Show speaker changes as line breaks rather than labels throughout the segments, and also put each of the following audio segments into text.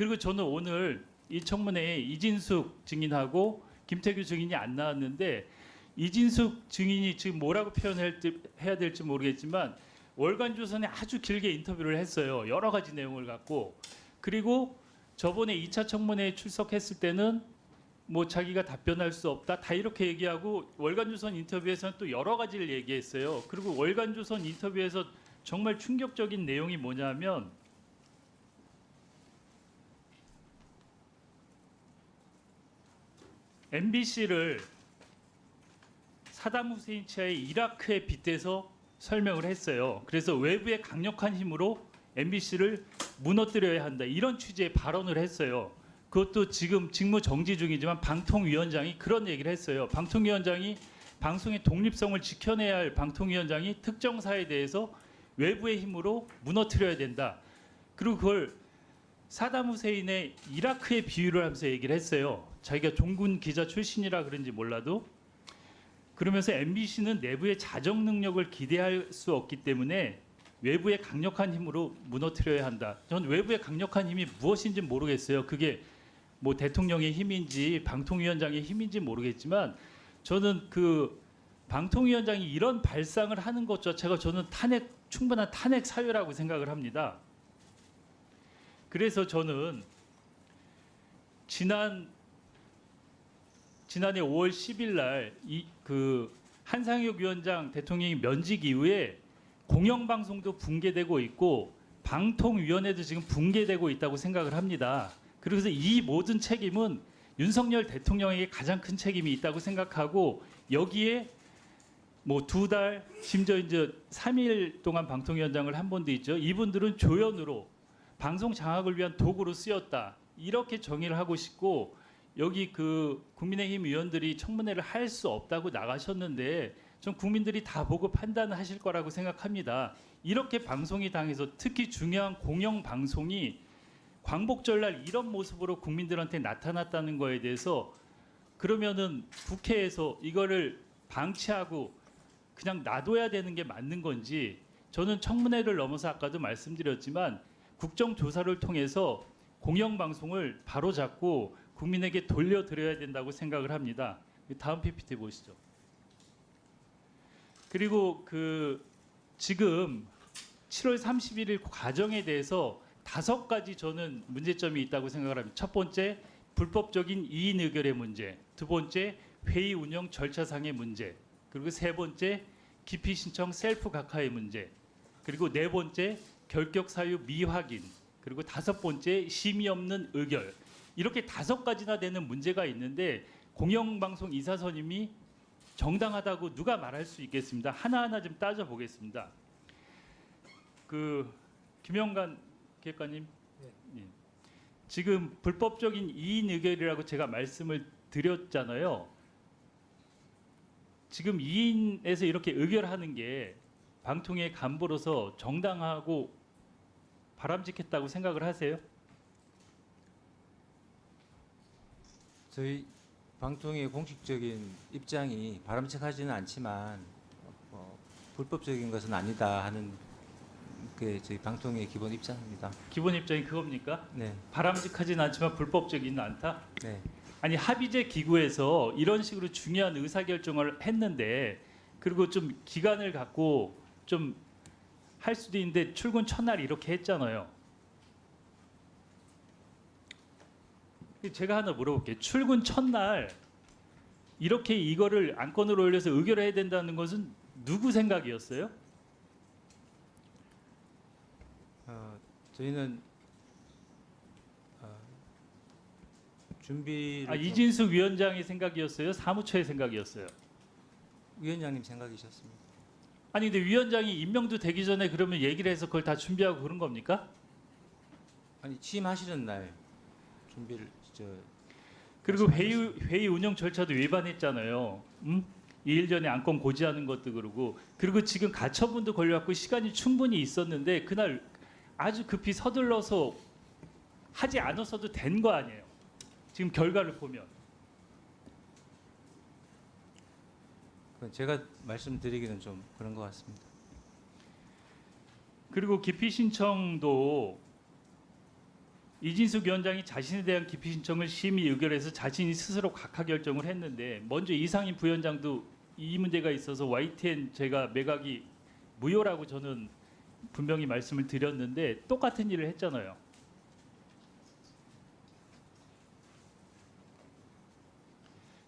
그리고 저는 오늘 이 청문회에 이진숙 증인하고 김태규 증인이 안 나왔는데 이진숙 증인이 지금 뭐라고 표현해야 될지 모르겠지만 월간 조선에 아주 길게 인터뷰를 했어요. 여러 가지 내용을 갖고 그리고 저번에 2차 청문회에 출석했을 때는 뭐 자기가 답변할 수 없다 다 이렇게 얘기하고 월간조선 인터뷰에서는 또 여러 가지를 얘기했어요. 그리고 월간조선 인터뷰에서 정말 충격적인 내용이 뭐냐면 MBC를 사담 후세인 치하의 이라크에 빗대서 설명을 했어요. 그래서 외부의 강력한 힘으로 MBC를 무너뜨려야 한다 이런 취지의 발언을 했어요. 그것도 지금 직무 정지 중이지만 방통위원장이 그런 얘기를 했어요. 방통위원장이 방송의 독립성을 지켜내야 할 방통위원장이 특정사에 대해서 외부의 힘으로 무너뜨려야 된다. 그리고 그걸 사담 후세인의 이라크에 비유를 하면서 얘기를 했어요. 자기가 종군 기자 출신이라 그런지 몰라도 그러면서 MBC는 내부의 자정 능력을 기대할 수 없기 때문에 외부의 강력한 힘으로 무너뜨려야 한다. 전 외부의 강력한 힘이 무엇인지 모르겠어요. 그게 뭐 대통령의 힘인지 방통위원장의 힘인지 모르겠지만 저는 그 방통위원장이 이런 발상을 하는 것 자체가 저는 탄핵 충분한 탄핵 사유라고 생각을 합니다. 그래서 저는 지난 지난해 5월 10일 날이그 한상혁 위원장 대통령이 면직 이후에 공영방송도 붕괴되고 있고 방통위원회도 지금 붕괴되고 있다고 생각을 합니다. 그래서 이 모든 책임은 윤석열 대통령에게 가장 큰 책임이 있다고 생각하고 여기에 뭐 두 달 심지어 이제 3일 동안 방통위원장을 한 번도 있죠. 이분들은 조연으로 방송 장악을 위한 도구로 쓰였다. 이렇게 정의를 하고 싶고 여기 그 국민의힘 의원들이 청문회를 할 수 없다고 나가셨는데 전 국민들이 다 보고 판단하실 거라고 생각합니다. 이렇게 방송이 당해서 특히 중요한 공영 방송이 광복절 날 이런 모습으로 국민들한테 나타났다는 거에 대해서 그러면은 국회에서 이거를 방치하고 그냥 놔둬야 되는 게 맞는 건지 저는 청문회를 넘어서 아까도 말씀드렸지만 국정조사를 통해서 공영방송을 바로잡고 국민에게 돌려드려야 된다고 생각을 합니다. 다음 PPT 보시죠. 그리고 그 지금 7월 31일 과정에 대해서 다섯 가지 저는 문제점이 있다고 생각을 합니다. 첫 번째 불법적인 이인 의결의 문제, 두 번째 회의 운영 절차상의 문제, 그리고 세 번째 기피 신청 셀프 각하의 문제, 그리고 네 번째 결격 사유 미확인, 그리고 다섯 번째 심의 없는 의결. 이렇게 다섯 가지나 되는 문제가 있는데 공영방송 이사 선임이 정당하다고 누가 말할 수 있겠습니다. 하나하나 좀 따져 보겠습니다. 그 김영관 기획관님, 예. 지금 불법적인 이인 의결이라고 제가 말씀을 드렸잖아요. 지금 2인에서 이렇게 의결하는 게 방통의 간부로서 정당하고 바람직했다고 생각을 하세요?
저희 방통의 공식적인 입장이 바람직하지는 않지만 어, 불법적인 것은 아니다 하는 게 저희 방통의 기본 입장입니다.
기본 입장이 그겁니까?
네,
바람직하진 않지만 불법적이는 않다.
네.
아니 합의제 기구에서 이런 식으로 중요한 의사 결정을 했는데 그리고 좀 기간을 갖고 좀 할 수도 있는데 출근 첫날 이렇게 했잖아요. 제가 하나 물어볼게요. 출근 첫날 이렇게 이거를 안건으로 올려서 의결해야 된다는 것은 누구 생각이었어요?
어, 저희는 어, 준비를
아,
좀-
이진숙 위원장의 생각이었어요? 사무처의 생각이었어요?
위원장님 생각이셨습니다.
아니 근데 위원장이 임명도 되기 전에 그러면 얘기를 해서 그걸 다 준비하고 그런 겁니까?
아니 취임하시는 날 준비를 저
그리고 회의 회의 운영 절차도 위반했잖아요. 음? 2일 전에 안건 고지하는 것도 그러고 그리고 지금 가처분도 걸려갖고 시간이 충분히 있었는데 그날 아주 급히 서둘러서 하지 않았어도 된 거 아니에요. 지금 결과를 보면
제가 말씀드리기는 좀 그런 것 같습니다.
그리고 기피 신청도 이진숙 위원장이 자신에 대한 기피 신청을 심의 의결해서 자신이 스스로 각하 결정을 했는데 먼저 이상인 부위원장도 이 문제가 있어서 YTN 제가 매각이 무효라고 저는 분명히 말씀을 드렸는데 똑같은 일을 했잖아요.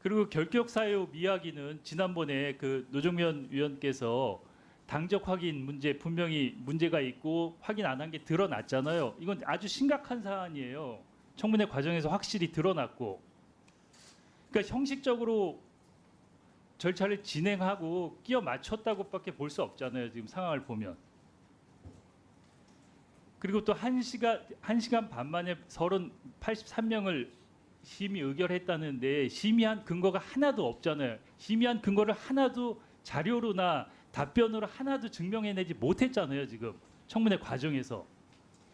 그리고 결격 사유 이야기는 지난번에 그 노정면 위원께서 당적 확인 문제 분명히 문제가 있고 확인 안 한 게 드러났잖아요. 이건 아주 심각한 사안이에요. 청문회 과정에서 확실히 드러났고, 그러니까 형식적으로 절차를 진행하고 끼어 맞췄다고밖에 볼 수 없잖아요. 지금 상황을 보면. 그리고 또한 시간 한 시간 반 만에 서른 83명을 심의 의결했다는데 심의한 근거가 하나도 없잖아요. 심의한 근거를 하나도 자료로나 답변으로 하나도 증명해내지 못했잖아요. 지금 청문회 과정에서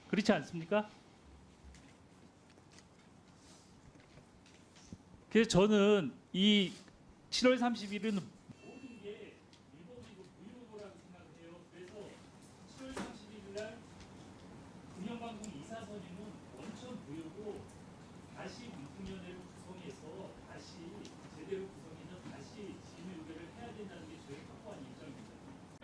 그렇지 않습니까? 그래서 저는 이 7월 30일은 모든 게 일본이고 무효라고 생각해요. 그래서 7월 31일 날 공영방송 이사선임은 원천 무효고 다시 문통위원회를 구성해서 다시 제대로 구성해서 다시 심의 의결을 해야 된다는 게 저희 확고한 입장입니다.